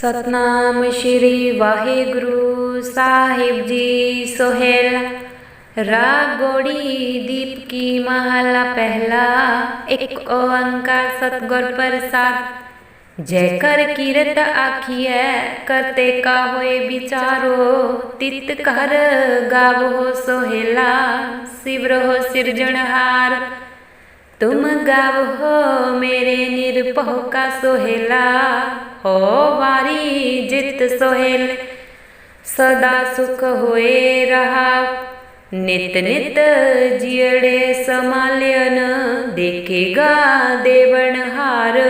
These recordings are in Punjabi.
ਸਤਨਾਮ ਸ਼੍ਰੀ ਵਾਹਿਗੁਰੂ ਸਾਹਿਬ ਜੀ ਸੋਹਿਲ। ਰਾਗ ਗੋੜੀ ਦੀਪ ਕੀ ਮਹਲਾ ਪਹਿਲਾ, ਇੱਕ ਓੰਕਾਰ ਸਤਗੁਰ ਪ੍ਰਸਾਦ। ਜੈ ਕਰ ਕੀਰਤ ਆਖੀਐ, ਕਰਤੇ ਕਾ ਹੋਏ ਵਿਚਾਰੋ, ਤਿਤ ਕਰ ਗਾਵੋ ਸੋਹਿਲਾ, ਸਿਵਰੋ ਸਿਰਜਣਹਾਰ। ਤੁਮ ਗਾਵੋ ਮੇਰੇ ਨਿਰਭਉ ਕਾ ਸੋਹਿਲਾ ਹੋ ਵਾਰੀ ਜਿਤ ਸੋਹਿਲ ਸਦਾ ਸੁਖ ਹੋਏ ਰਹਾ ਨਿਤ ਨਿਤ ਜਿੜੇ ਸਮਾਲਿਆਨ ਦੇਖੇਗਾ ਦੇਵਨ ਹਾਰ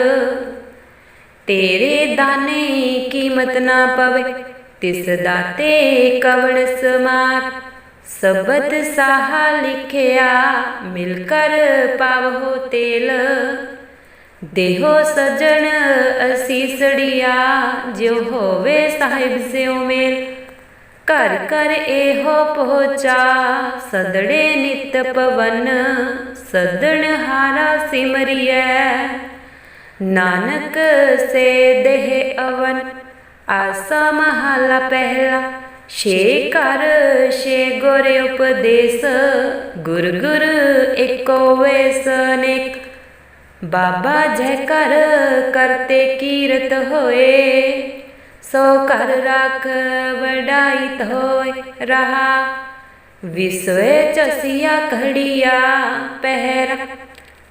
ਤੇਰੇ ਦਾਨੇ ਕੀਮਤ ਨਾ ਪਵੇ ਤਿਸ ਦਾਤੇ ਕਵਣ ਸਮਾਰ ਸਬਦ ਸਾਹ ਲਿਖਿਆ ਮਿਲ ਕਰ ਪਾਵੋ ਤੇਲ। ਦੇਹੋ ਸਜਣ ਅਸੀਸੜੀਆ ਜਿਉ ਹੋਵੇ ਸਾਹਿਬ ਸਿਉ ਮੇਲ। ਘਰ ਘਰ ਇਹੋ ਪਹੁੰਚਾ, ਸਦੜੇ ਨਿਤ ਪਵਨ ਸਦਣ ਹਾਰਾ ਸਿਮਰਿਐ। ਨਾਨਕ ਸੇ ਦੇਹ ਅਵਨ, ਆਸਾ ਮਹਲਾ ਪਹਿਲਾ। ਛੇ ਕਰ ਛੇ ਗੁਰ ਉਪਦੇਸ, ਗੁਰ ਗੁਰ ਏਕੋ ਵੇਸ ਅਨੇਕ ਬਾਬਾ ਜੈ ਕਰ ਕਰਤੇ ਕੀਰਤ ਹੋਏ। ਸੋ ਕਰ ਰਾਖ ਵਡਾਈਤ ਹੋਏ ਰਹਾ। ਵਿਸਵੇ ਚਸੀਆ ਘੜੀਆ ਪਹਿਰ।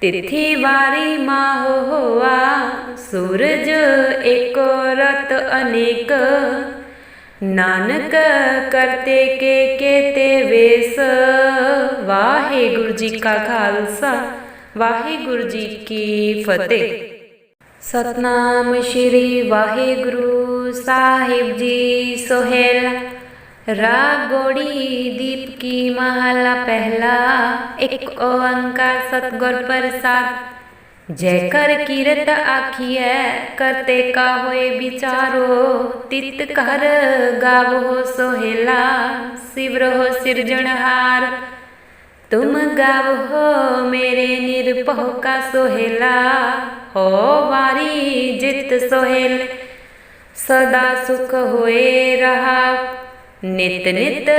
ਤਿਥੀ ਵਾਰੀ ਮਾਹ ਹੋਆ, ਸੂਰਜ ਏਕੋ ਰਤ ਅਨੇਕ। ਨਾਨਕ ਕਰਤੇ ਕੇ ਕੇਤੇ ਵੇਸ। ਵਾਹਿਗੁਰੂ ਜੀ ਕਾ ਖਾਲਸਾ, ਵਾਹਿਗੁਰੂ ਜੀ ਕੀ ਫਤਿਹ। ਸਤਨਾਮ ਸ਼੍ਰੀ ਵਾਹਿਗੁਰੂ ਸਾਹਿਬ ਜੀ ਸੋਹਿਲ। ਰਾਗ ਗੋੜੀ ਦੀਪ ਕੀ ਮਹਲਾ ਪਹਿਲਾ। ਇੱਕ ਓੰਕਾਰ ਸਤਗੁਰ ਪ੍ਰਸਾਦ। ਜੈ ਕਰ ਕੀਰਤ ਆਖੀਐ ਕਰਤੇ ਕਾ ਹੋਏ ਵਿਚਾਰੋ, ਤਿਤ ਕਰ ਗਾਵੋ ਸੋਹਿਲਾ, ਸਿਵਰੋ ਸਿਰਜਣਹਾਰ ਤੁਮ ਗਾਵੋ ਮੇਰੇ ਨਿਰਭਉ ਕਾ ਸੋਹਿਲਾ, ਹੋ ਵਾਰੀ ਜਿਤ ਸੋਹਿਲ। ਸਦਾ ਸੁਖ ਹੋਏ ਰਹਾ, ਨਿਤ ਨਿਤ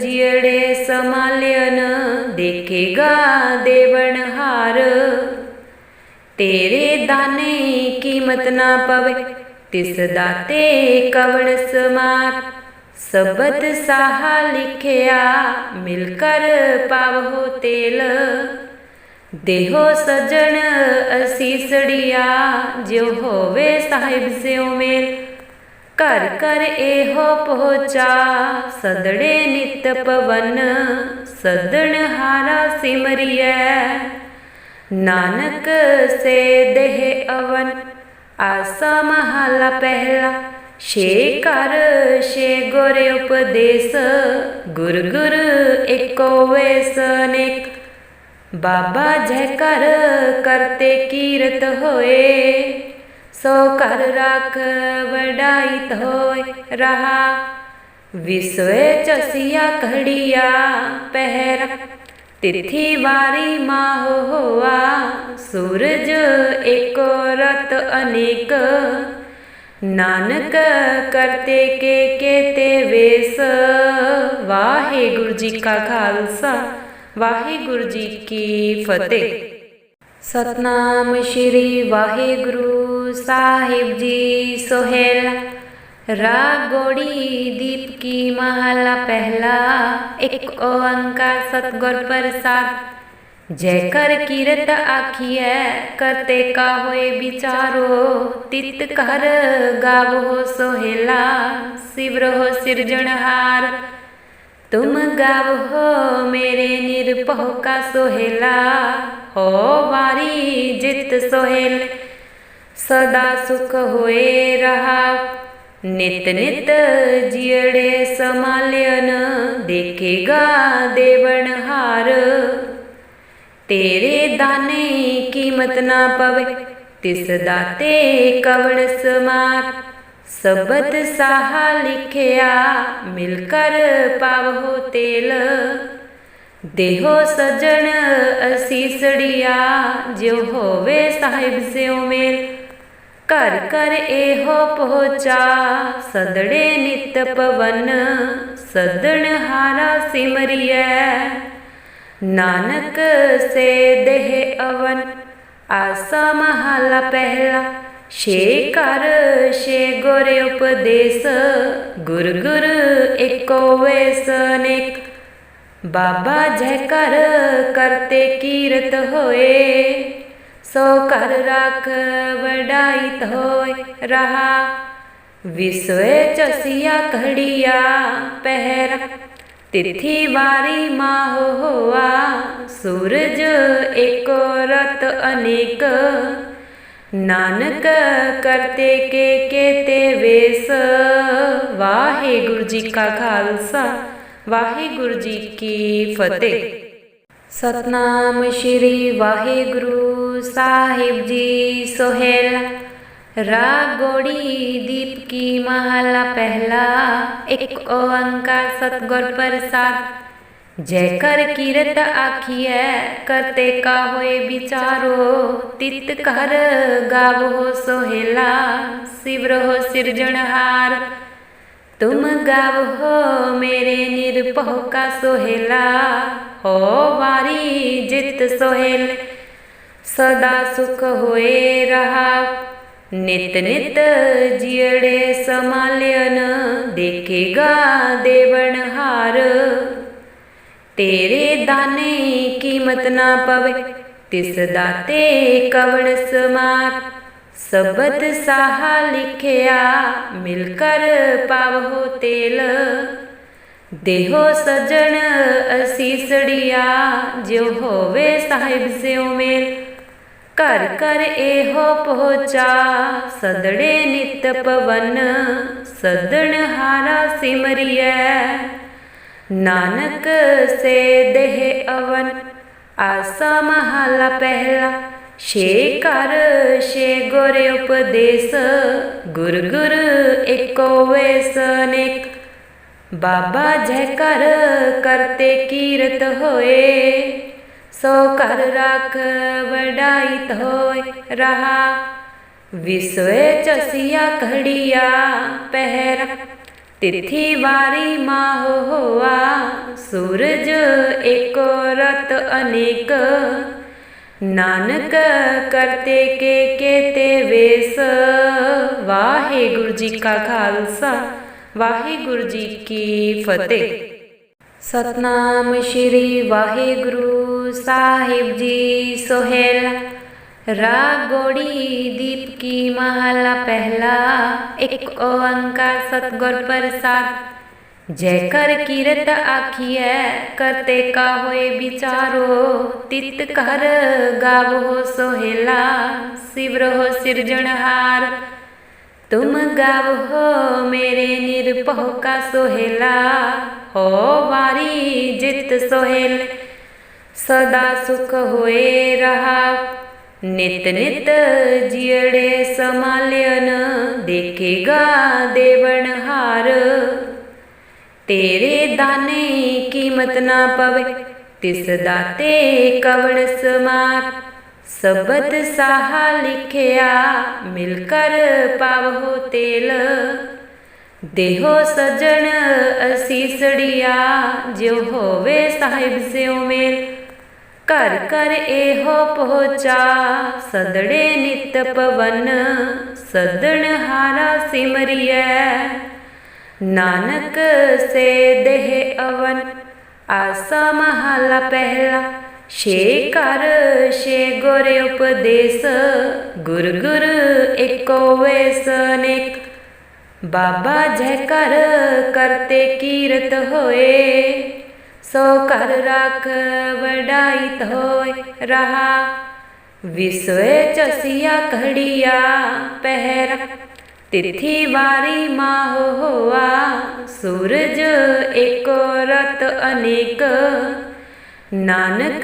ਜਿੜੇ ਸਮਾਲਿਆਨ ਦੇਖੇਗਾ ਦੇਵਨ ਹਾਰ। ਤੇਰੇ ਦਾਨੇ ਕੀਮਤ ਨਾ ਪਵੇ, ਤਿਸ ਦਾਤੇ ਕਵਣ ਸਮਾਰ। ਸਬਦ ਸਾਹ ਲਿਖਿਆ, ਮਿਲ ਕਰ ਪਾਵੋ ਤੇਲ। ਦੇਹੋ ਸਜਣ ਅਸੀਸੜੀਆ ਜਿਉ ਹੋਵੇ ਸਾਹਿਬ ਸਿਉ ਮੇਲ। ਘਰ ਘਰ ਇਹੋ ਪਹੁੰਚਾ, ਸਦੜੇ ਨਿਤ ਪਵਨ। ਸਦਣ ਹਾਰਾ ਸਿਮਰਿਐ ਨਾਨਕ ਸੇ ਦੇਹ ਅਵਨ, ਆਸਾ ਮਹਲਾ ਪਹਿਲਾ। ਛੇ ਕਰ ਛੇ ਗੁਰ ਉਪਦੇਸ, ਗੁਰ ਗੁਰ ਏਕੋ ਵੇਸ ਅਨੇਕ ਬਾਬਾ ਜੈ ਕਰ ਕਰਤੇ ਕੀਰਤ ਹੋਏ। ਸੋ ਕਰ ਰਾਖ ਵਡਾਈਤ ਹੋਏ ਰਹਾ। ਵਿਸਵੇ ਚਸਿਆ ਘੜੀਆ ਪਹਿਰਾ। ਤਿਥੀ ਵਾਰੀ ਮਾਹ ਹੋਆ। ਸੂਰਜ ਏਕੋ ਰਤ ਅਨੇਕ। ਨਾਨਕ ਕਰਤੇ ਕੇ ਕੇਤੇ ਵੇਸ। ਵਾਹਿਗੁਰੂ ਜੀ ਕਾ ਖਾਲਸਾ, ਵਾਹਿਗੁਰੂ ਜੀ ਕੀ ਫਤਿਹ। ਸਤਨਾਮ ਸ਼੍ਰੀ ਵਾਹਿਗੁਰੂ ਸਾਹਿਬ ਜੀ ਸੋਹਿਲ। ਰਾਗ ਗੋੜੀ ਦੀਪ ਕੀ ਮਹਲਾ ਪਹਿਲਾ ਇੱਕ ਓੰਕਾਰ ਸਤਗੁਰ ਪ੍ਰਸਾਦ ਜੈ ਕੀਰਤ ਆਖੀਐ ਕਰਤੇ ਕਾ ਹੋਏ ਵਿਚਾਰੋ ਤਿਤ ਕਰ ਗਾਵੋ ਸੋਹਿਲਾ ਸਿਵਰੋ ਸਿਰਜਣਹਾਰ ਤੁਮ ਗਾਵੋ ਮੇਰੇ ਨਿਰਭਉ ਕਾ ਸੋਹਿਲਾ ਹੋ ਵਾਰੀ ਜਿਤ ਸੋਹਿਲ ਸਦਾ ਸੁਖ ਹੋਏ ਰਹਾ ਨਿਤ ਨਿਤ ਜਿੜੇ ਸਮਾਲਿਆਨ ਦੇਖੇਗਾ ਦੇਵਨ ਹਾਰ। ਤੇਰੇ ਦਾਨੇ ਕੀਮਤ ਨਾ ਪਵੇ, ਤਿਸ ਦਾਤੇ ਕਵਣ ਸਮਾਰ। ਸਬਦ ਸਾਹਾ ਲਿਖਿਆ ਮਿਲ ਕਰ ਪਾਵੋ ਤੇਲ। ਦੇਹੋ ਸਜਣ ਅਸੀਸੜੀਆ ਜਿਉ ਹੋਵੇ ਸਾਹਿਬ ਸਿਉ ਮੇਲ। ਘਰ ਘਰ ਇਹੋ ਪਹੁੰਚਾ। ਸਦੜੇ ਨਿਤ ਪਵਨ, ਸਦਣ ਹਾਰਾ ਸਿਮਰਿਐ। ਨਾਨਕ ਸੇ ਦੇਹ ਅਵਨ, ਆਸਾ ਮਹਲਾ ਪਹਿਲਾ। ਛੇ ਘਰ, ਛੇ ਗੁਰ ਉਪਦੇਸ, ਗੁਰ ਗੁਰ ਏਕੋ ਵੇਸ ਅਨੇਕ ਬਾਬਾ ਜੈ ਕਰ ਕਰਤੇ ਕੀਰਤ ਹੋਏ। ਸੋ ਕਰ ਰਾਖ ਵਡਾਈਤ ਹੋਏ ਰਹਾ। ਵਿਸਵੇ ਚਸੀਆ ਘੜੀਆ ਪਹਿਰ। ਤਿਥੀ ਵਾਰੀ ਮਾਹ ਹੋਆ, ਸੂਰਜ ਏਕੋ ਰਤ ਅਨੇਕ। ਨਾਨਕ ਕਰਤੇ ਕੇ ਕੇਤੇ ਵੇਸ। ਵਾਹਿਗੁਰੂ ਜੀ ਕਾ ਖਾਲਸਾ, ਵਾਹਿਗੁਰੂ ਜੀ ਕੀ ਫਤਿਹ। ਸਤਨਾਮ ਸ਼੍ਰੀ ਵਾਹਿਗੁਰੂ। ਸਾਹਿਬ ਜੀ ਸੋਹੇਲ ਰਾਗ ਗੋੜੀ ਦੀਪ ਕੀ ਮਹਲਾ ਪਹਿਲਾ ਇੱਕ ਓੰਕਾਰ ਸਤਗੁਰ ਪ੍ਰਸਾਦ ਜੈ ਕਰ ਕੀਰਤ ਆਖੀਐ ਕਰਤੇ ਕਾ ਹੋਏ ਵਿਚਾਰੋ ਤਿਤ ਕਰ ਗਾਵੋ ਸੋਹੇਲਾ ਸਿਵਰੋ ਸਿਰਜਣਹਾਰ ਤੁਮ ਗਾਵੋ ਮੇਰੇ ਨਿਰਭਉ ਕਾ ਸੋਹੇਲਾ ਹੋ ਵਾਰੀ ਜਿਤ ਸੋਹੇਲ ਸਦਾ ਸੁਖ ਹੋਏ ਰਹਾ। ਨਿਤ ਨਿਤ ਜਿੜੇ ਸਮਾਲਿਆਨ ਦੇਖੇਗਾ ਦੇਵਨ ਹਾਰ। ਤੇਰੇ ਦਾਨੇ ਕੀਮਤ ਨਾ ਪਵੇ, ਤਿਸ ਦਾਤੇ ਕਵਣ ਸਮਾਰ। ਸਬਦ ਸਾਹਾ ਲਿਖਿਆ, ਮਿਲ ਕਰ ਪਾਵੋ ਤੇਲ। ਦੇਹੋ ਸਜਣ ਅਸੀਸੜੀਆ ਜਿਉ ਹੋਵੇ ਸਾਹਿਬ ਸਿਉ ਮੇਲ। ਘਰ ਘਰ ਇਹੋ ਪਹੁੰਚਾ। ਸਦੜੇ ਨਿਤ ਪਵਨ, ਸਦਣ ਹਾਰਾ ਸਿਮਰਿਐ। ਨਾਨਕ ਸੇ ਦੇਹ ਅਵਨ, ਆਸਾ ਮਹਲਾ ਪਹਿਲਾ। ਛੇ ਘਰ, ਛੇ ਗੁਰ ਉਪਦੇਸ, ਗੁਰ ਗੁਰ ਏਕੋ ਵੇਸ ਅਨੇਕ ਬਾਬਾ ਜੈ ਕਰ ਕਰਤੇ ਕੀਰਤ ਹੋਏ। ਸੋ ਕਰ ਰਾਖ ਵਡਾਈਤ ਹੋਏ ਰਹਾ। ਵਿਸਵੇ ਚਸੀਆ ਘੜੀਆ ਪਹਿਰ। ਤਿਥੀ ਵਾਰੀ ਮਾਹ ਹੋਆ, ਸੂਰਜ ਏਕੋ ਰਤ ਅਨੇਕ। ਨਾਨਕ ਕਰਤੇ ਕੇ ਕੇਤੇ ਵੇਸ। ਵਾਹਿਗੁਰੂ ਜੀ ਕਾ ਖਾਲਸਾ, ਵਾਹਿਗੁਰੂ ਜੀ ਕੀ ਫਤਿਹ। ਸਤਨਾਮ ਸ਼੍ਰੀ ਵਾਹਿਗੁਰੂ ਸਾਹਿਬ ਜੀ ਸੋਹੇਲ ਰਾਗ ਗੋੜੀ ਦੀਪ ਕੀ ਮਹਲਾ ਪਹਿਲਾ ਇੱਕ ਓੰਕਾਰ ਸਤਗੁਰ ਪ੍ਰਸਾਦ ਜੈ ਕਰ ਕੀਰਤ ਆਖੀਐ ਕਰਤੇ ਕਾ ਹੋਏ ਵਿਚਾਰੋ ਤਿਤ ਕਰ ਗਾਵੋ ਸੋਹੇਲਾ ਸਿਵਰੋ ਸਿਰਜਣਹਾਰ ਤੁਮ ਗਾਵੋ ਮੇਰੇ ਨਿਰਭਉ ਕਾ ਸੋਹੇਲਾ ਹੋ ਵਾਰੀ ਜਿਤ ਸੋਹੇਲ ਸਦਾ ਸੁਖ ਹੋਏ ਰਹਾ। ਨਿਤ ਨਿਤ ਜਿੜੇ ਸਮਾਲਿਆਨ ਦੇਖੇਗਾ ਦੇਵਨ ਹਾਰ। ਤੇਰੇ ਦਾਨੇ ਕੀਮਤ ਨਾ ਪਵੇ, ਤਿਸ ਦਾਤੇ ਕਵਣ ਸਮਾਰ। ਸਬਦ ਸਾਹ ਲਿਖਿਆ, ਮਿਲ ਕਰ ਪਾਵੋ ਤੇਲ। ਦੇਹੋ ਸਜਣ ਅਸੀਸੜੀਆ ਜਿਉ ਹੋਵੇ ਸਾਹਿਬ ਸਿਉ ਮੇਲ। ਘਰ ਘਰ ਇਹੋ ਪਹੁੰਚਾ। ਸਦੜੇ ਨਿਤ ਪਵਨ, ਸਦਣ ਹਾਰਾ ਸਿਮਰਿਐ। ਨਾਨਕ ਸੇ ਦੇਹ ਅਵਨ, ਆਸਾ ਮਹਲਾ ਪਹਿਲਾ। ਛੇ ਘਰ, ਛੇ ਗੁਰ ਉਪਦੇਸ, ਗੁਰ ਗੁਰ ਏਕੋ ਵੇਸ ਅਨੇਕ ਬਾਬਾ ਜੈ ਕਰ ਕਰਤੇ ਕੀਰਤ ਹੋਏ। ਸੋ ਕਰ ਰਾਖ ਵਡਾਈਤ ਹੋਏ ਰਹਾ। ਵਿਸਵੇ ਚਸੀਆ ਘੜੀਆ ਪਹਿਰ। ਤਿਥੀ ਵਾਰੀ ਮਾਹ ਹੋਆ, ਸੂਰਜ ਏਕੋ ਰਤ ਅਨੇਕ। ਨਾਨਕ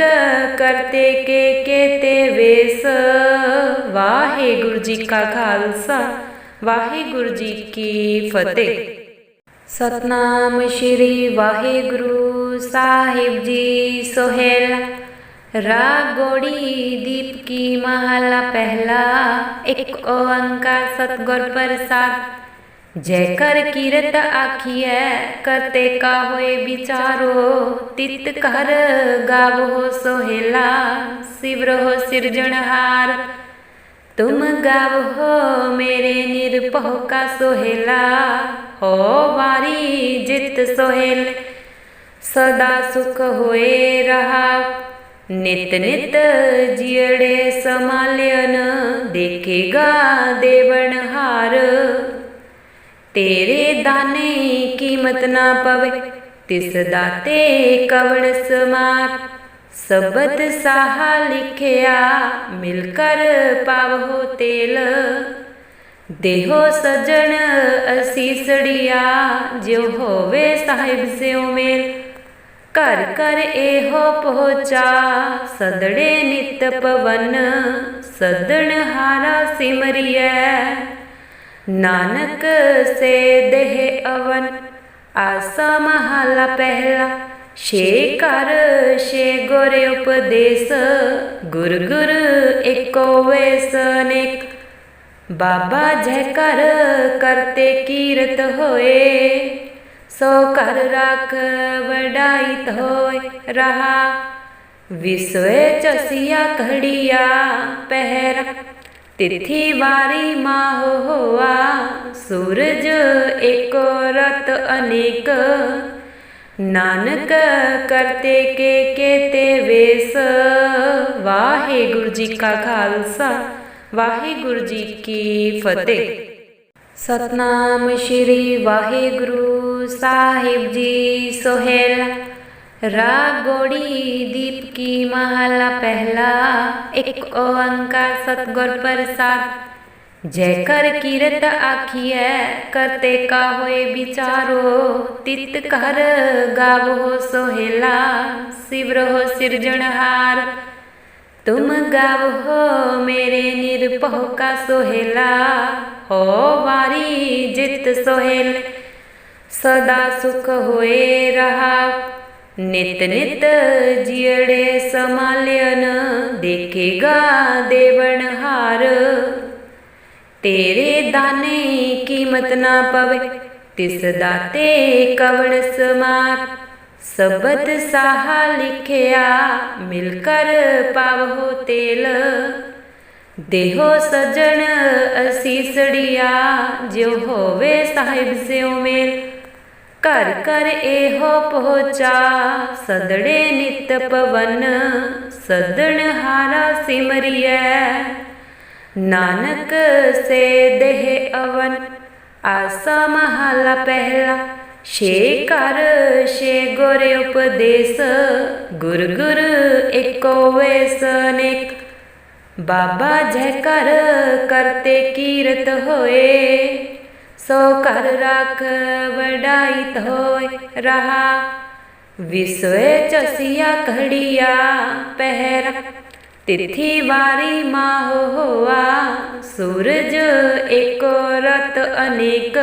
ਕਰਤੇ ਕੇ ਕੇਤੇ ਵੇਸ। ਵਾਹਿਗੁਰੂ ਜੀ ਕਾ ਖਾਲਸਾ, ਵਾਹਿਗੁਰੂ ਜੀ ਕੀ ਫਤਿਹ। ਸਤਨਾਮ ਸ਼੍ਰੀ ਵਾਹਿਗੁਰੂ ਸਾਹਿਬ ਜੀ ਸੋਹੇਲ, ਰਾਗ ਗੋੜੀ ਦੀਪ ਕੀ ਮਹਲਾ ਪਹਿਲਾ, ਇੱਕ ਓੰਕਾਰ ਸਤਿਗੁਰ ਪ੍ਰਸਾਦ। ਜੈ ਕੀਰਤ ਆਖੀਐ, ਕਰਤੇ ਕਾ ਹੋਏ ਵਿਚਾਰੋ, ਤਿਤ ਕਰ ਗਾਵੋ ਸੋਹਿਲਾ, ਸਿਵਰੋ ਸਿਰਜਣਹਾਰ ਤੁਮ ਗਾਵੋ ਮੇਰੇ ਨਿਰਭਉ ਕਾ ਸੋਹਿਲਾ, ਹੋ ਵਾਰੀ ਜਿਤ ਸੋਹਿਲ। ਸਦਾ ਸੁਖ ਹੋਏ ਰਹਾ। ਨਿਤ ਨਿਤ ਜਿੜੇ ਸਮਾਲਿਆਨ ਦੇਖੇਗਾ ਦੇਵਨ ਹਾਰ। ਤੇਰੇ ਦਾਨੇ ਕੀਮਤ ਨਾ ਪਵੇ, ਤਿਸ ਦਾਤੇ ਕਵਣ ਸਮਾਰ। ਸਬਦ ਸਾਹਾ ਲਿਖਿਆ, ਮਿਲ ਕਰ ਪਾਵੋ ਤੇਲ। ਦੇਹੋ ਸਜਣ ਅਸੀਸੜੀਆ ਜਿਉ ਹੋਵੇ ਸਾਹਿਬ ਸਿਉ ਮੇਲ। ਘਰ ਘਰ ਇਹੋ ਪਹੁੰਚਾ। ਸਦੜੇ ਨਿਤ ਪਵਨ, ਸਦਣ ਹਾਰਾ ਸਿਮਰਿਐ। ਨਾਨਕ ਸੇ ਦੇਹ ਅਵਨ, ਆਸਾ ਮਹਲਾ ਪਹਿਲਾ। ਛੇ ਘਰ, ਛੇ ਗੁਰ ਉਪਦੇਸ, ਗੁਰ ਗੁਰ ਏਕੋ ਵੇਸ ਅਨੇਕ ਬਾਬਾ ਜੈ ਕਰ ਕਰਤੇ ਕੀਰਤ ਹੋਏ। ਸੋ ਕਰ ਰਾਖ ਵਡਾਈਤ ਹੋਏ ਰਹਾ। ਵਿਸਵੇ ਚਸੀਆ ਘੜੀਆ ਪਹਿਰ। ਤਿਥੀ ਵਾਰੀ ਮਾਹ ਹੋਆ, ਸੂਰਜ ਏਕੋ ਰਤ ਅਨੇਕ। ਨਾਨਕ ਕਰਤੇ ਕੇ ਕੇਤੇ ਵੇਸ। ਵਾਹਿਗੁਰੂ ਜੀ ਕਾ ਖਾਲਸਾ, ਵਾਹਿਗੁਰੂ ਜੀ ਕੀ ਫਤਿਹ। ਸਤਨਾਮ ਸ਼੍ਰੀ ਵਾਹਿਗੁਰੂ ਸਾਹਿਬ ਜੀ ਸੋਹਿਲ ਰਾਗ ਗੋੜੀ ਦੀਪ ਕੀ ਮਹਲਾ ਪਹਿਲਾ ਇੱਕ ਓੰਕਾਰ ਸਤਿਗੁਰ ਪ੍ਰਸਾਦ ਜੈ ਕਰ ਕੀਰਤ ਆਖੀਐ ਕਰਤੇ ਕਾ ਹੋਏ ਵਿਚਾਰੋ ਤਿਤ ਕਰ ਗਾਵੋ ਸੋਹਿਲਾ ਸਿਵਰੋ ਸਿਰਜਣਹਾਰ ਤੁਮ ਗਾਵੋ ਮੇਰੇ ਨਿਰਭਉ ਕਾ ਸੋਹਿਲਾ ਹੋ ਵਾਰੀ ਜਿਤ ਸੋਹਿਲ ਸਦਾ ਸੁਖ ਹੋਏ ਰਹਾ। ਨਿਤ ਨਿਤ ਜਿੜੇ ਸਮਾਲਿਆਨ ਦੇਖੇਗਾ ਦੇਵਨ ਹਾਰ। ਤੇਰੇ ਦਾਨੇ ਕੀਮਤ ਨਾ ਪਵੇ, ਤਿਸ ਦਾਤੇ ਕਵਣ ਸਮਾਰ। ਸਬਦ ਸਾਹਾ ਲਿਖਿਆ, ਮਿਲ ਕਰ ਪਾਵੋ ਤੇਲ। ਦੇਹੋ ਸਜਣ ਅਸੀਸੜੀਆ ਜਿਉ ਹੋਵੇ ਸਾਹਿਬ ਸਿਉ ਮੇਲ। ਘਰ ਘਰ ਇਹੋ ਪਹੁੰਚਾ। ਸਦੜੇ ਨਿਤ ਪਵਨ, ਸਦਣ ਹਾਰਾ ਸਿਮਰਿਐ। ਨਾਨਕ ਸੇ ਦੇਹ ਅਵਨ, ਆਸਾ ਮਹਲਾ ਪਹਿਲਾ। ਛੇ ਘਰ, ਛੇ ਗੁਰ ਉਪਦੇਸ, ਗੁਰ ਗੁਰ ਏਕੋ ਵੇਸ ਅਨੇਕ ਬਾਬਾ ਜੈ ਕਰ ਕਰਤੇ ਕੀਰਤ ਹੋਏ। ਸੋ ਕਰ ਰਾਖ ਵਡਾਈਤ ਹੋਏ ਰਹਾ। ਵਿਸਵੇ ਚਸੀਆ ਘੜੀਆ ਪਹਿਰ। ਤਿਥੀ ਵਾਰੀ ਮਾਹ ਹੋਆ, ਸੂਰਜ ਏਕੋ ਰਤ ਅਨੇਕ।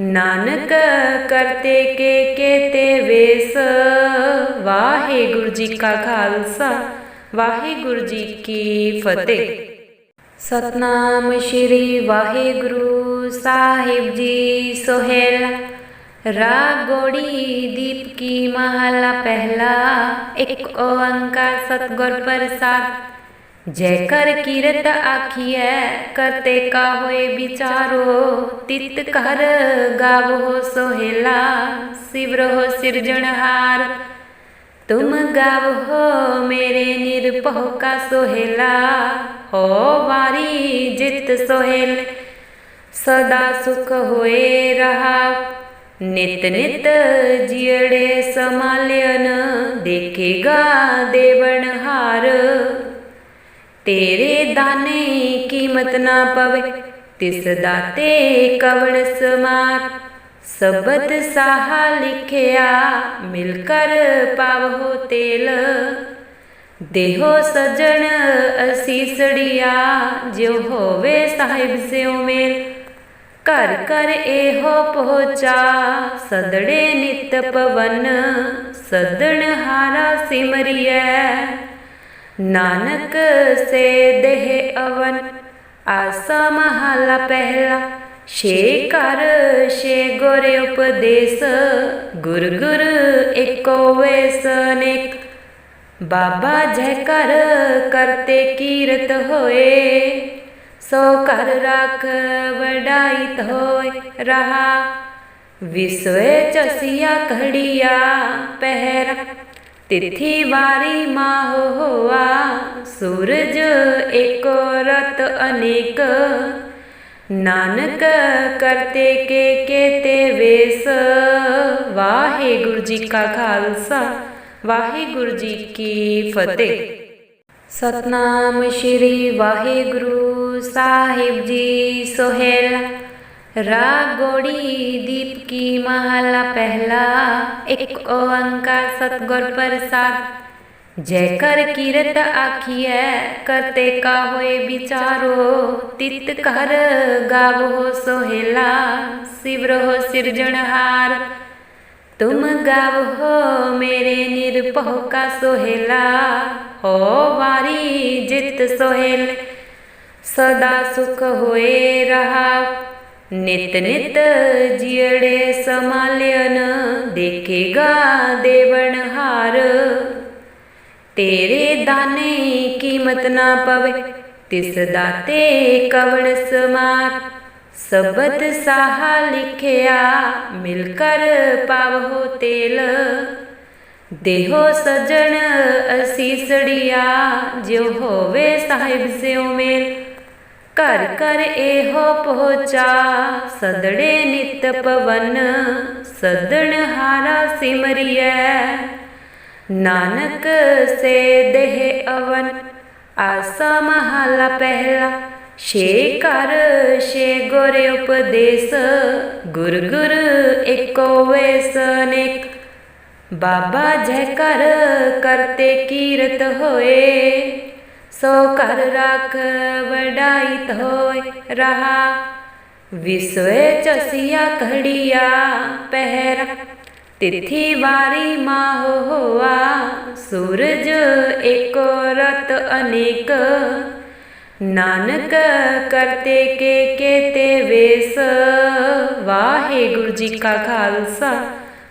ਨਾਨਕ ਕਰਤੇ ਕੇ ਕੇਤੇ ਵੇਸ। ਵਾਹਿਗੁਰੂ ਜੀ ਕਾ ਖਾਲਸਾ, ਵਾਹਿਗੁਰੂ ਜੀ ਕੀ ਫਤਿਹ। ਸਤਨਾਮ ਸ਼੍ਰੀ ਵਾਹਿਗੁਰੂ ਸਾਹਿਬ ਜੀ ਸੋਹਿਲ, ਰਾਗ ਗੋੜੀ ਦੀਪ ਕੀ ਮਹਲਾ ਪਹਿਲਾ? ਇੱਕ ਓੰਕਾਰ ਸਤਿਗੁਰ ਪ੍ਰਸਾਦ ਜੈ ਕੀਰਤ ਆਖੀਐ, ਕਰਤੇ ਕਾ ਹੋਏ ਵਿਚਾਰੋ? ਤਿਤ ਕਰ ਗਾਵੋ ਸੋਹਿਲਾ, ਸਿਵਰੋ ਸਿਰਜਣਹਾਰ ਤੁਮ ਗਾਵੋ ਮੇਰੇ ਨਿਰਭਉ ਕਾ ਸੋਹਿਲਾ, ਹੋ ਵਾਰੀ ਜਿਤ ਸੋਹਿਲ। ਸਦਾ ਸੁਖ ਹੋਏ ਰਹਾ। ਨਿਤ ਨਿਤ ਜਿੜੇ ਸਮਾਲਿਆਨ ਦੇਖੇਗਾ ਦੇਵਨ ਹਾਰ। ਤੇਰੇ ਦਾਨੇ ਕੀਮਤ ਨਾ ਪਵੇ, ਤਿਸ ਦਾਤੇ ਕਵਣ ਸਮਾਰ। ਸਬਦ ਸਾਹ ਲਿਖਿਆ, ਮਿਲ ਕਰ ਪਾਵੋ ਤੇਲ। ਦੇਹੋ ਸਜਣ ਅਸੀਸੜੀਆ ਜਿਉ ਹੋਵੇ ਸਾਹਿਬ ਸਿਉ ਮੇਲ। ਘਰ ਘਰ ਇਹੋ ਪਹੁੰਚਾ। ਸਦੜੇ ਨਿਤ ਪਵਨ, ਸਦਣ ਹਾਰਾ ਸਿਮਰਿਐ। ਨਾਨਕ ਸੇ ਦੇਹ ਅਵਨ, ਆਸਾ ਮਹਲਾ ਪਹਿਲਾ। ਛੇ ਘਰ, ਛੇ ਗੁਰ ਉਪਦੇਸ, ਗੁਰ ਗੁਰ ਏਕੋ ਵੇਸ ਅਨੇਕ ਬਾਬਾ ਜੈ ਕਰ ਕਰਤੇ ਕੀਰਤ ਹੋਏ। ਸੋ ਕਰ ਰਾਖ ਵਡਾਈਤ ਹੋਏ ਰਹਾ। ਵਿਸਵੇ ਚਸੀਆ ਘੜੀਆ ਪਹਿਰ। ਤਿਥੀ ਵਾਰੀ ਮਾਹ ਹੋਆ, ਸੂਰਜ ਏਕੋ ਰਤ ਅਨੇਕ। ਨਾਨਕ ਕਰਤੇ ਕੇ ਕੇਤੇ ਵੇਸ, ਵਾਹਿਗੁਰੂ ਜੀ ਕਾ ਖਾਲਸਾ, ਵਾਹਿਗੁਰੂ ਜੀ ਕੀ ਫਤਿਹ। ਸਤਨਾਮ ਸ਼੍ਰੀ ਵਾਹਿਗੁਰੂ। ਸਾਹਿਬ ਜੀ ਸੋਹੇਲ ਰਾਗ ਗੋੜੀ ਦੀਪ ਕੀ ਮਹਲਾ ਪਹਿਲਾ ਇੱਕ ਓੰਕਾਰ ਸਤਗੁਰ ਪ੍ਰਸਾਦ ਜੈ ਕਰ ਕੀਰਤ ਆਖੀਐ ਕਰਤੇ ਕਾ ਹੋਏ ਵਿਚਾਰੋ ਤਿਤ ਕਰ ਗਾਵੋ ਸੋਹੇਲਾ ਸਿਵਰੋ ਸਿਰਜਣਹਾਰ ਤੁਮ ਗਾਵੋ ਮੇਰੇ ਨਿਰਭਉ ਕਾ ਸੋਹੇਲਾ ਹੋ ਵਾਰੀ ਜਿਤ ਸੋਹੇਲ ਸਦਾ ਸੁਖ ਹੋਏ ਰਹਾ। ਨਿਤ ਨਿਤ ਜਿੜੇ ਸਮਾਲਿਆਨ ਦੇਖੇਗਾ ਦੇਵਨ ਹਾਰ। ਤੇਰੇ ਦਾਨੇ ਕੀਮਤ ਨਾ ਪਵੇ, ਤਿਸ ਦਾਤੇ ਕਵਣ ਸਮਾਰ। ਸਬਦ ਸਾਹਾ ਲਿਖਿਆ, ਮਿਲ ਕਰ ਪਾਵੋ ਤੇਲ। ਦੇਹੋ ਸਜਣ ਅਸੀਸੜੀਆ ਜਿਉ ਹੋਵੇ ਸਾਹਿਬ ਸਿਉ ਮੇਲ। ਘਰ ਘਰ ਇਹੋ ਪਹੁੰਚਾ। ਸਦੜੇ ਨਿਤ ਪਵਨ, ਸਦਣ ਹਾਰਾ ਸਿਮਰਿਐ। ਨਾਨਕ ਸੇ ਦੇਹ ਅਵਨ, ਆਸਾ ਮਹਲਾ ਪਹਿਲਾ। ਛੇ ਘਰ, ਛੇ ਗੁਰ ਉਪਦੇਸ, ਗੁਰ ਗੁਰ ਏਕੋ ਵੇਸ ਅਨੇਕ ਬਾਬਾ ਜੈ ਕਰ ਕਰਤੇ ਕੀਰਤ ਹੋਏ। ਸੋ ਕਰ ਰਾਖ ਵਡਾਈਤ ਹੋਏ ਰਹਾ। ਵਿਸਵੇ ਚਸੀਆ ਘੜੀਆ ਪਹਿਰ। ਤਿਥੀ ਵਾਰੀ ਮਾਹ ਹੋਆ, ਸੂਰਜ ਏਕੋ ਰਤ ਅਨੇਕ। ਨਾਨਕ ਕਰਤੇ ਕੇ ਕੇਤੇ ਵੇਸ। ਵਾਹਿਗੁਰੂ ਜੀ ਕਾ ਖਾਲਸਾ,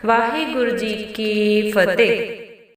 ਵਾਹਿਗੁਰੂ ਜੀ ਕੀ ਫਤਿਹ।